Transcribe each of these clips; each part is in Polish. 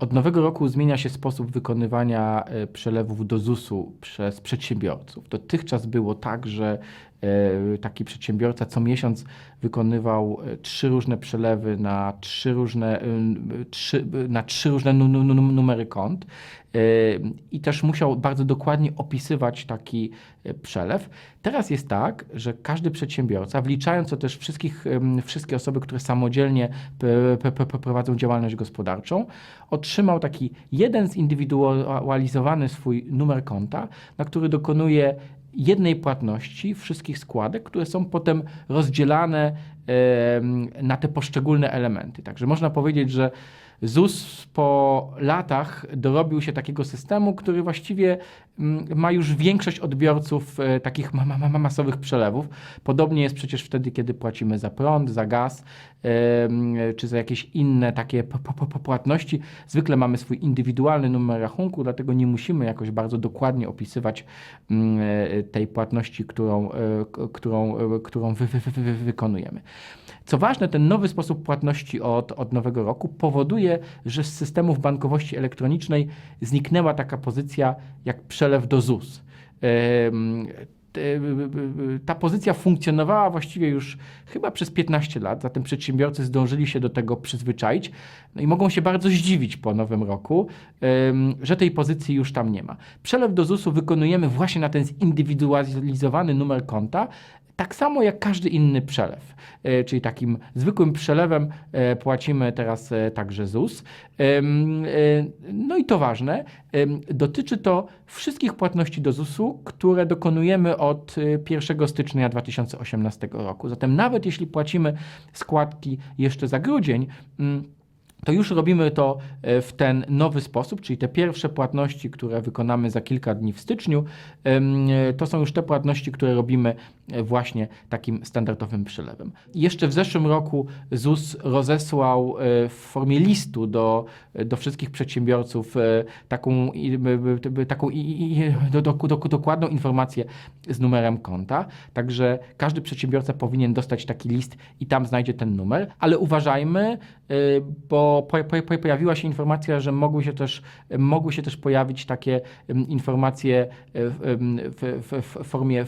Od nowego roku zmienia się sposób wykonywania e, przelewów do ZUS-u przez przedsiębiorców. Dotychczas było tak, że taki przedsiębiorca co miesiąc wykonywał e, trzy różne przelewy na trzy różne, e, trzy, na trzy różne nu, nu, nu, numery kont e, i też musiał bardzo dokładnie opisywać taki e, przelew. Teraz jest tak, że każdy przedsiębiorca, wliczając to też wszystkich, wszystkie osoby, które samodzielnie prowadzą działalność gospodarczą, otrzymał taki jeden zindywidualizowany swój numer konta, na który dokonuje jednej płatności wszystkich składek, które są potem rozdzielane na te poszczególne elementy. Także można powiedzieć, że ZUS po latach dorobił się takiego systemu, który właściwie mm, ma już większość odbiorców e, takich ma, ma, ma, masowych przelewów. Podobnie jest przecież wtedy, kiedy płacimy za prąd, za gaz em, czy za jakieś inne takie płatności. Zwykle mamy swój indywidualny numer rachunku, dlatego nie musimy jakoś bardzo dokładnie opisywać e, tej płatności, którą, e, którą, e, którą wy, wy, wy, wykonujemy. Co ważne, ten nowy sposób płatności od, od nowego roku powoduje, że z systemów bankowości elektronicznej zniknęła taka pozycja jak przelew do ZUS. Em, te- Ta pozycja funkcjonowała właściwie już chyba przez 15 lat, zatem przedsiębiorcy zdążyli się do tego przyzwyczaić no i mogą się bardzo zdziwić po nowym roku, że tej pozycji już tam nie ma. Przelew do ZUS-u wykonujemy właśnie na ten zindywidualizowany numer konta, tak samo jak każdy inny przelew, E, czyli takim zwykłym przelewem e, płacimy teraz e, także ZUS. No i to ważne, dotyczy to wszystkich płatności do ZUS-u, które dokonujemy od e, 1 stycznia 2018 roku. Zatem nawet jeśli płacimy składki jeszcze za grudzień, mm, to już robimy to e, w ten nowy sposób, czyli te pierwsze płatności, które wykonamy za kilka dni w styczniu, to są już te płatności, które robimy e, właśnie takim standardowym przelewem. Jeszcze w zeszłym roku ZUS rozesłał e, w formie listu do, do wszystkich przedsiębiorców taką, taką do, do, do, dokładną informację z numerem konta. Także każdy przedsiębiorca powinien dostać taki list i tam znajdzie ten numer, ale uważajmy, bo po, po, po, pojawiła się informacja, że mogły się też, mogły się też pojawić takie ym, informacje y, w, w, w, w formie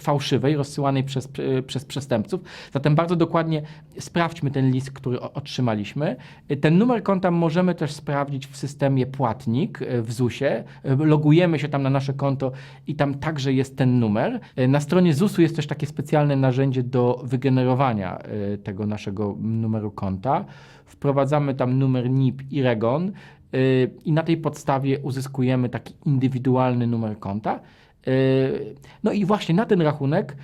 fałszywej, rozsyłanej przez, przez przestępców. Zatem bardzo dokładnie sprawdźmy ten list, który otrzymaliśmy. Ten numer konta możemy też sprawdzić w systemie płatnik y, w ZUS-ie. Logujemy się tam na nasze konto i tam także jest ten numer. Y, Na stronie ZUS-u jest też takie specjalne narzędzie do wygenerowania tego naszego numeru konta. Wprowadzamy tam numer NIP i REGON y, i na tej podstawie uzyskujemy taki indywidualny numer konta. Y, No i właśnie na ten rachunek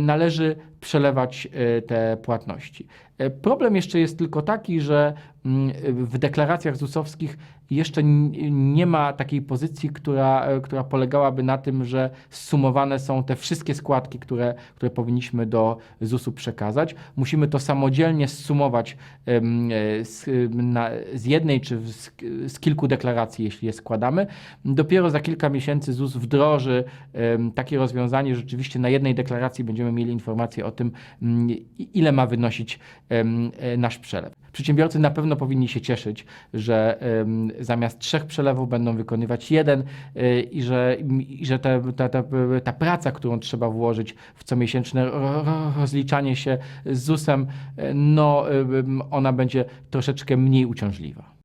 należy przelewać y, te płatności. Y, Problem jeszcze jest tylko taki, że mm, w deklaracjach ZUS-owskich jeszcze nie ma takiej pozycji, która, e, która polegałaby na tym, że zsumowane są te wszystkie składki, które, które powinniśmy do ZUS-u przekazać. Musimy to samodzielnie zsumować e, z, na, z jednej czy z, z kilku deklaracji, jeśli je składamy. Dopiero za kilka miesięcy ZUS wdroży takie rozwiązanie, że rzeczywiście na jednej deklaracji będziemy mieli informację o tym, mm, ile ma wynosić e, nasz przelew. Przedsiębiorcy na pewno powinni się cieszyć, że zamiast trzech przelewów będą wykonywać jeden y, i że, i że ta, ta, ta, ta praca, którą trzeba włożyć w comiesięczne ro- ro- rozliczanie się z ZUS-em, y, no, ona będzie troszeczkę mniej uciążliwa.